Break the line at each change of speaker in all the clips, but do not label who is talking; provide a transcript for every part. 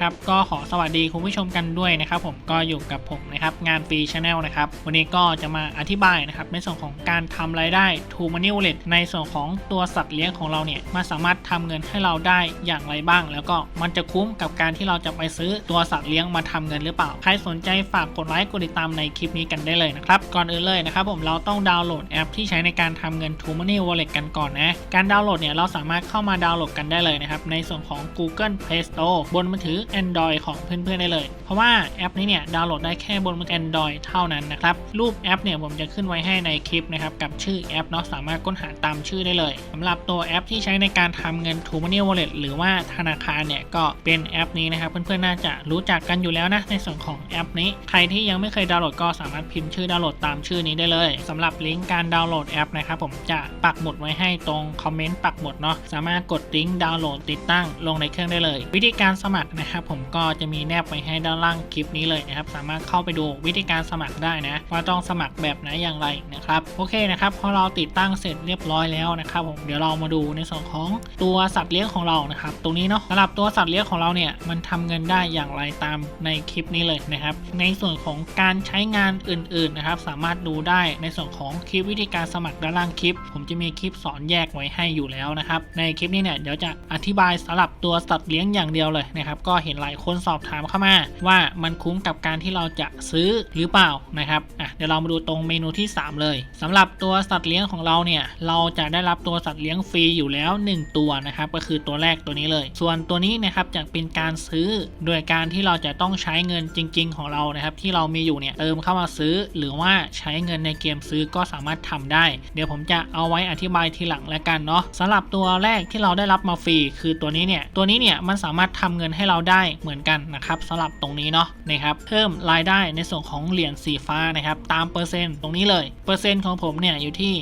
ครับก็ขอสวัสดีคุณผู้ชมกันด้วยนะครับผมก็อยู่กับผมนะครับงานฟรีชาแนลนะครับวันนี้ก็จะมาอธิบายนะครับในส่วนของการทำรายได้ to money wallet ในส่วนของตัวสัตว์เลี้ยงของเราเนี่ยมันสามารถทำเงินให้เราได้อย่างไรบ้าง แล้วก็มันจะคุ้มกับการที่เราจะไปซื้อตัวสัตว์เลี้ยงมาทำเงินหรือเปล่า ใครสนใจฝากกดไลค์กดติดตามในคลิปนี้กันได้เลยนะครับก่อนอื่นเลยนะครับผมเราต้องดาวน์โหลดแอปที่ใช้ในการทำเงิน to money wallet กันก่อนนะการดาวน์โหลดเนี่ยเราสามารถเข้ามาดาวน์โหลดกันได้เลยนะครับในส่วนของ Google Play Store บนมือถือ Android ของเพื่อนๆได้เลย เพราะว่าแอปนี้เนี่ยดาวน์โหลดได้แค่บนมือถือ Android เท่านั้นนะครับ รูปแอปเนี่ยผมจะขึ้นไว้ให้ในคลิปนะครับ กับชื่อแอปเนาะสามารถค้นหาตามชื่อได้เลยสำหรับตัวแอปที่ใช้ในการทำเงิน t o Money Wallet หรือว่าธนาคารเนี่ยก็เป็นแอปนี้นะครับเพื่อนๆน่าจะรู้จักกันอยู่แล้วนะในส่วนของแอปนี้ ใครที่ยังไม่เคยดาวน์โหลดก็สามารถพิมพ์ชื่อดาวน์โหลดตามชื่อนี้ได้เลยสำหรับลิงก์การดาวน์โหลดแอปนะครับผมจะปักหมุดไว้ให้ตรงคอมเมนต์ปักหมุดเนาะสามารถกดลิงก์ดาวน์โหลดติดตั้งลงในเครื่องได้เลย วิธีการสมัครนะครับผมก็จะมีแนบไว้ให้ด้านล่างคลิปนี้เลยนะครับ สามารถเข้าไปดูวิธีการสมัครได้นะ ว่าต้องสมัครแบบไหนอย่างไรนะครับโอเคนะครับพอเราติดตั้งเสร็จเรียบร้อยแล้วนะครับผมเดี๋ยวเรามาดูในส่วนของตัวสัตว์เลี้ยงของเรานะครับตรงนี้เนาะสำหรับตัวสัตว์เลี้ยงของเราเนี่ยมันทำเงินได้อย่างไรตามในคลิปนี้เลยนะครับ ในส่วนของการใช้งานอื่นๆนะครับ สามารถดูได้ในส่วนของคลิปวิธีการสมัครด้านล่างคลิป ผมจะมีคลิปสอนแยกไว้ให้อยู่แล้วนะครับในคลิปนี้เนี่ยเดี๋ยวจะอธิบายสำหรับตัวสัตว์เลี้ยงอย่างเดียวเลยนะครับก็เห็นหลายคนสอบถามเข้ามา ว่ามันคุ้มกับการที่เราจะซื้อหรือเปล่านะครับอะเดี๋ยวเรามาดูตรงเมนูที่ 3 เลยสำหรับตัวสัตว์เลี้ยงของเราเนี่ยเราจะได้รับตัวสัตว์เลี้ยงฟรีอยู่แล้ว 1 ตัวนะครับก็คือตัวแรกตัวนี้เลย ส่วนตัวนี้นะครับจะเป็นการซื้อโดยการที่เราจะต้องใช้เงินจริง ๆ ของเรานะครับที่เรามีอยู่เนี่ยเติมเข้ามาซื้อ หรือว่าใช้เงินในเกมซื้อก็สามารถทำได้ เดี๋ยวผมจะเอาไว้อธิบายทีหลังแล้วกันเนาะสำหรับตัวแรกที่เราได้รับมาฟรีคือตัวนี้เนี่ยตัวนี้เนี่ยมันสามารถทำเงินให้เราได้ได้เหมือนกันนะครับสำหรับตรงนี้เนาะนะครับเพิ่มรายได้ในส่วนของเหรียญสีฟ้านะครับตามเปอร์เซ็นต์ตรงนี้เลยเปอร์เซ็นต์ของผมเนี่ยอยู่ที่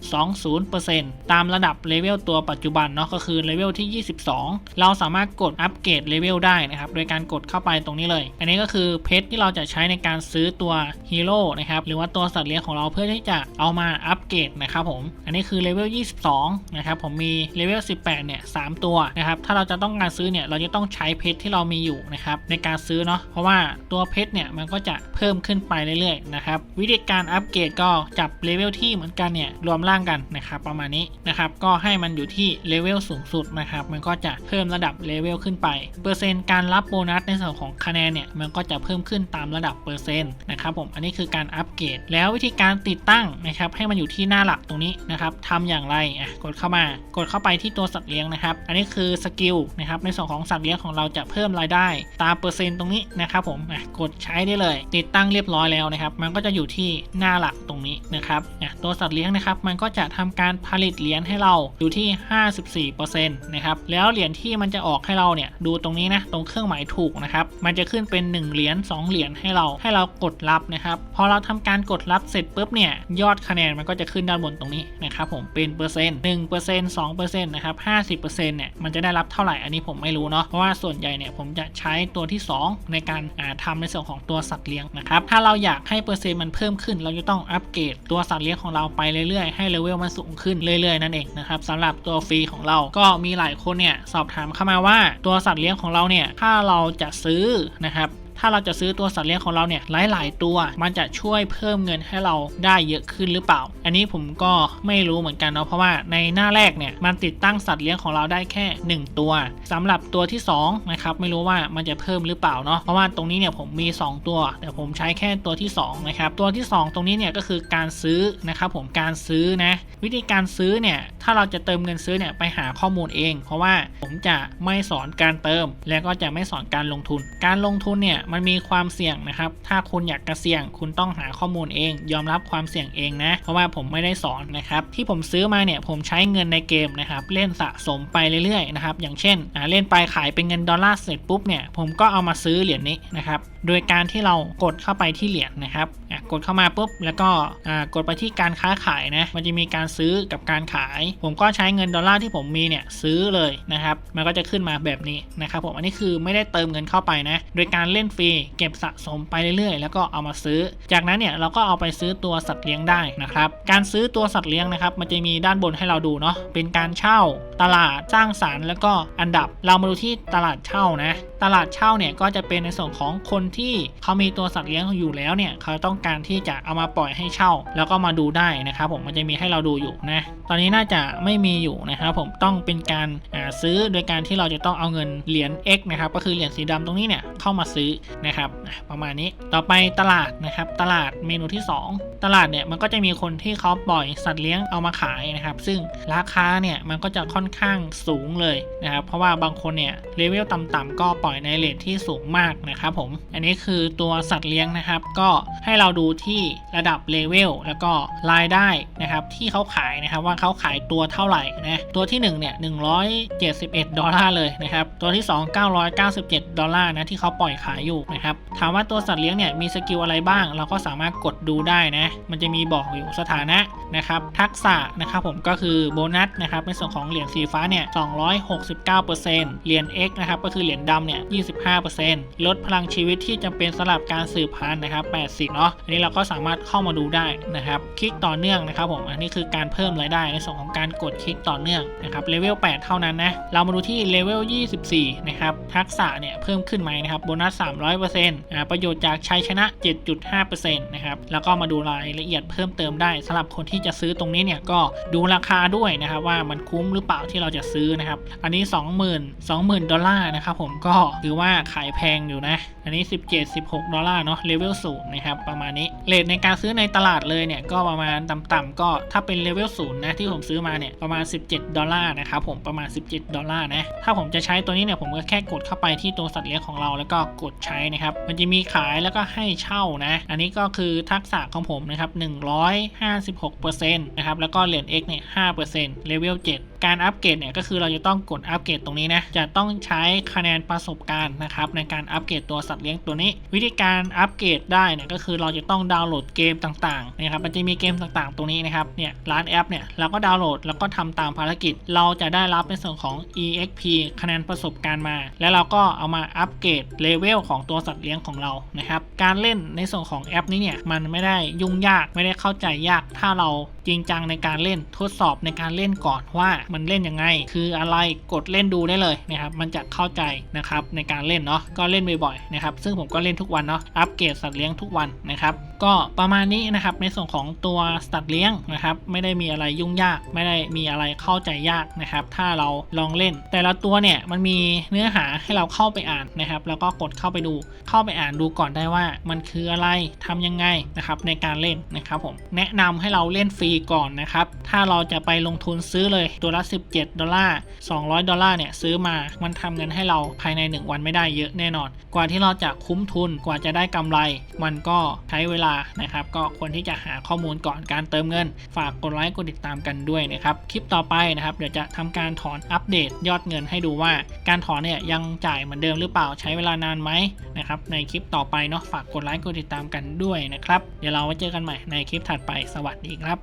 54.20%ตามระดับเลเวลตัวปัจจุบันเนาะก็คือเลเวลที่ 22 เราสามารถกดอัปเกรดเลเวลได้นะครับโดยการกดเข้าไปตรงนี้เลย อันนี้ก็คือเพชรที่เราจะใช้ในการซื้อตัวฮีโร่นะครับหรือว่าตัวสัตว์เลี้ยงของเราเพื่อที่จะเอามาอัปเกรดนะครับผมอันนี้คือเลเวล 22 นะครับผมมีเลเวล 18 เนี่ย 3 ตัวนะครับถ้าเราจะต้องการซื้อเนี่ยเราจะต้องใช้เพชรที่เรามีอยู่นะครับในการซื้อเนาะเพราะว่าตัวเพชรเนี่ยมันก็จะเพิ่มขึ้นไปเรื่อยๆนะครับวิธีการอัปเกรดก็จับเลเวลที่เหมือนกันเนี่ยรวมร่างกันนะครับประมาณนี้นะครับก็ให้มันอยู่ที่เลเวลสูงสุดนะครับมันก็จะเพิ่มระดับเลเวลขึ้นไป เปอร์เซ็นต์การรับโบนัสในส่วนของคะแนนเนี่ยมันก็จะเพิ่มขึ้นตามระดับเปอร์เซ็นต์นะครับผมอันนี้คือการอัปเกรดแล้ววิธีการติดตั้งนะครับให้มันอยู่ที่หน้าหลักตรงนี้นะครับทำอย่างไรอะกดเข้ามากดเข้าไปที่ตัวสัตว์เลี้ยงนะครับ อันนี้คือสกิลนะครับในส่วนของสัตว์เลี้ยงของเราจะเพิ่มรายได้ตามเปอร์เซ็นต์ตรงนี้นะครับผมกดใช้ได้เลย ติดตั้งเรียบร้อยแล้วนะครับ มันก็จะอยู่ที่หน้าหลักตรงนี้นะครับตัวสัตว์เลี้ยงนะครับ มันก็จะทำการผลิตเหรียญให้เราอยู่ที่ 54%นะครับแล้วเหรียญที่มันจะออกให้เราเนี่ยดูตรงนี้นะตรงเครื่องหมายถูกนะครับมันจะขึ้นเป็น 1 เหรียญ2เหรียญให้เราให้เรากดรับนะครับพอเราทำการกดรับเสร็จปุ๊บเนี่ยยอดคะแนนมันก็จะขึ้นด้านบนตรงนี้นะครับผมเป็นเปอร์เซ็นต์1%เปอร์เซ็นต์2%เปอร์เซ็นต์นะครับ50%เนี่ยมันจะได้รับเท่าไหร่อันนี้ผมไม่รู้เนาะเพราะว่าส่วนใหญ่เนี่ยผมจะใช้ตัวที่ 2 ในการาทำในส่วนของตัวสัตว์เลี้ยงนะครับถ้าเราอยากให้เปอร์เซ็นต์มันเพิ่มขึ้น เราจะต้องอัปเกรดตัวสัตว์เลี้ยงของเราไปเรื่อยๆให้เลเวลมันสูงขึ้นเรื่อยๆนั่นเองนะครับสำหรับตัวฟรีของเราก็มีหลายคนเนี่ยสอบถามเข้ามาว่าตัวสัตว์เลี้ยงของเราเนี่ยถ้าเราจะซื้อนะครับ ถ้าเราจะซื้อตัวสัตว์เลี้ยงของเราเนี่ยหลาย ๆ ตัว มันจะช่วยเพิ่มเงินให้เราได้เยอะขึ้นหรือเปล่า อันนี้ผมก็ไม่รู้เหมือนกันเนาะเพราะว่าในหน้าแรกเนี่ยมันติดตั้งสัตว์เลี้ยงของเราได้แค่ 1 ตัวสำหรับตัวที่2นะครับไม่รู้ว่ามันจะเพิ่มหรือเปล่าเนาะเพราะว่าตรงนี้เนี่ยผมมี 2 ตัว แต่ผมใช้แค่ตัวที่2นะครับตัวที่ 2 ตรงนี้เนี่ยก็คือการซื้อนะครับผมการซื้อนะวิธีการซื้อเนี่ยถ้าเราจะเติมเงินซื้อเนี่ยไปหาข้อมูลเอง เพราะว่าผมจะไม่สอนการเติม และก็จะไม่สอนการลงทุน การลงทุนเนี่ยมันมีความเสี่ยงนะครับ ถ้าคุณอยากกระเสี่ยง คุณต้องหาข้อมูลเอง ยอมรับความเสี่ยงเองนะ เพราะว่าผมไม่ได้สอนนะครับ ที่ผมซื้อมาเนี่ยผมใช้เงินในเกมนะครับ เล่นสะสมไปเรื่อยๆนะครับ อย่างเช่นเล่นไปขายเป็นเงินดอลลาร์เสร็จปุ๊บเนี่ย ผมก็เอามาซื้อเหรียญนี้นะครับ โดยการที่เรากดเข้าไปที่เหรียญนะครับ กดเข้ามาปุ๊บแล้วก็กดไปที่การค้าขายนะมันจะมีการซื้อกับการขาย ผมก็ใช้เงินดอลลาร์ที่ผมมีเนี่ยซื้อเลยนะครับมันก็จะขึ้นมาแบบนี้นะครับผมอันนี้คือไม่ได้เติมเงินเข้าไปนะโดยการเล่นฟรีเก็บสะสมไปเรื่อยๆ แล้วก็เอามาซื้อ จากนั้นเนี่ยเราก็เอาไปซื้อตัวสัตว์เลี้ยงได้นะครับการซื้อตัวสัตว์เลี้ยงนะครับมันจะมีด้านบนให้เราดูเนาะเป็นการเช่าตลาดสร้างสารรค์แล้วก็อันดับเรามาดูที่ตลาดเช่านะตลาดเช่าเนี่ยก็จะเป็นในส่วนของคนที่เขามีตัวสัตว์เลี้ยงอยู่แล้วเนี่ยเขาต้องการที่จะเอามาปล่อยให้เช่า แล้วก็มาดูได้นะครับผมมันจะมีให้เราดูอยู่นะตอนนี้น่าจะไม่มีอยู่นะครับผมต้องเป็นการาซื้อโดยการที่เราจะต้องเอาเงินเหรียญ X นะครับก็คือเหรียญสีดำตรงนี้เนี่ยเข้ามาซื้อนะครับประมาณนี้ต่อไปตลาดนะครับตลาดเมนูที่ 2 ตลาดเนี่ยมันก็จะมีคนที่เขาปล่อยสัตว์เลี้ยงเอามาขายนะครับซึ่งราคาเนี่ยมันก็จะค่อนข้างสูงเลยนะครับเพราะว่าบางคนเนี่ยเลเวลต่ำๆก็ปล่อยในเลทที่สูงมากนะครับผมอันนี้คือตัวสัตว์เลี้ยงนะครับก็ให้เราดูที่ระดับเลเวลแล้วก็รายได้นะครับที่เขาขายนะครับว่าเขาขายตัวเท่าไหร่นะตัวที่ 1 เนี่ย171 ดอลลาร์เลยนะครับตัวที่ 2 997 ดอลลาร์นะที่เขาปล่อยขายอยู่นะครับถามว่าตัวสัตว์เลี้ยงเนี่ยมีสกิลอะไรบ้าง เราก็สามารถกดดูได้นะมันจะมีบอกอยู่สถานะนะครับทักษะนะครับผมก็คือโบนัสนะครับในส่วนของเหรียญสีฟ้าเนี่ย269%เหรียญ X นะครับก็คือเหรียญดำเนี่ย25%ลดพลังชีวิตที่จำเป็นสำหรับการสืบพันธุ์นะครับ80เนาะอันนี้เราก็สามารถเข้ามาดูได้นะครับ คลิกต่อเนื่องนะครับผม อันนี้คือการเพิ่มรายได้ในส่วนของการกดคลิกต่อเนื่องนะครับเลเวล8เท่านั้นนะ เรามาดูที่เลเวล24 นะครับ ทักษะเนี่ยเพิ่มขึ้นไหมนะครับ โบนัส 300%อ่าประโยชน์จากชัยชนะ 7.5%นะครับ แล้วก็มาดูรายละเอียดเพิ่มเติมได้สำหรับคนที่จะซื้อตรงนี้เนี่ยก็ดูราคาด้วยนะครับว่ามันคุ้มหรือเปล่าที่เราจะซื้อนะครับ อันนี้ 20,000 20,000 ดอลลาร์นะครับผมก็ถือว่าขายแพงอยู่นะ อันนี้ 17 16 ดอลลาร์เนาะเลเวลศูนย์นะครับประมาณนี้เลทในการซื้อในตลาดเลยเนี่ยก็ประมาณต่ำๆก็ถ้าเป็นเลเวลศูนย์นะที่ผมซื้อมาเนี่ยประมาณ 17 ดอลลาร์นะครับผมประมาณ 17 ดอลลาร์นะถ้าผมจะใช้ตัวนี้เนี่ยผมก็แค่กดเข้าไปที่ตัวสัตว์เลี้ยงของเราแล้วก็กดใช้นะครับมันจะมีขายแล้วก็ให้เช่านะอันนี้ก็คือทักษะของผมนะครับ156%นะครับแล้วก็เหรียญ X เนี่ย5%เลเวล7การอัปเกรดเนี่ยก็คือเราจะต้องกดอัปเกรดตรงนี้นะ จะต้องใช้คะแนนประสบการณ์นะครับในการอัปเกรดตัวสัตว์เลี้ยงตัวนี้ วิธีการอัปเกรดได้เนี่ยก็คือเราจะต้อง้องดาวน์โหลดเกมต่างๆนะครับมันจะมีเกมต่างๆ ตรงนี้นะครับเนี่ยร้านแอปเนี่ยเราก็ดาวน์โหลดแล้วก็ทำตามภารกิจ เราจะได้รับในส่วนของ EXP คะแนนประสบการณ์มา แล้วเราก็เอามาอัปเกรดเลเวลของตัวสัตว์เลี้ยงของเรานะครับการเล่นในส่วนของแอปนี้เนี่ยมันไม่ได้ยุ่งยากไม่ได้เข้าใจยาก ถ้าเราจริงจังในการเล่นทดสอบในการเล่นก่อนว่ามันเล่นยังไง คืออะไรกดเล่นดูได้เลยนะครับมันจะเข้าใจนะครับในการเล่นเนาะก็เล่นบ่อยๆนะครับซึ่งผมก็เล่นทุกวันเนาะอัปเกรดสัตว์เลี้ยงทุกวันนะครับก็ประมาณนี้นะครับในส่วนของตัวสัตว์เลี้ยงนะครับไม่ได้มีอะไรยุ่งยาก ไม่ได้มีอะไรเข้าใจยากนะครับ ถ้าเราลองเล่น แต่ละตัวเนี่ยมันมีเนื้อหาให้เราเข้าไปอ่านนะครับ แล้วก็กดเข้าไปดูเข้าไปอ่านดูก่อนได้ว่ามันคืออะไรทำยังไงนะครับในการเล่นนะครับผมแนะนำให้เราเล่นฟรีก่อนนะครับ ถ้าเราจะไปลงทุนซื้อเลยตัวละ 17 ดอลลาร์ 200 ดอลลาร์เนี่ยซื้อมามันทำเงินให้เราภายใน 1 วันไม่ได้เยอะแน่นอน กว่าที่เราจะคุ้มทุนกว่าจะได้กำไร มันก็ใช้เววลานะครับ ก็ควรที่จะหาข้อมูลก่อนการเติมเงิน ฝากกดไลค์กดติดตามกันด้วยนะครับคลิปต่อไปนะครับเดี๋ยวจะทำการถอนอัปเดตยอดเงินให้ดูว่า การถอนเนี่ยยังจ่ายเหมือนเดิมหรือเปล่าใช้เวลานานไหมนะครับในคลิปต่อไปเนาะฝากกดไลค์กดติดตามกันด้วยนะครับ เดี๋ยวเราไว้เจอกันใหม่ในคลิปถัดไปสวัสดีครับ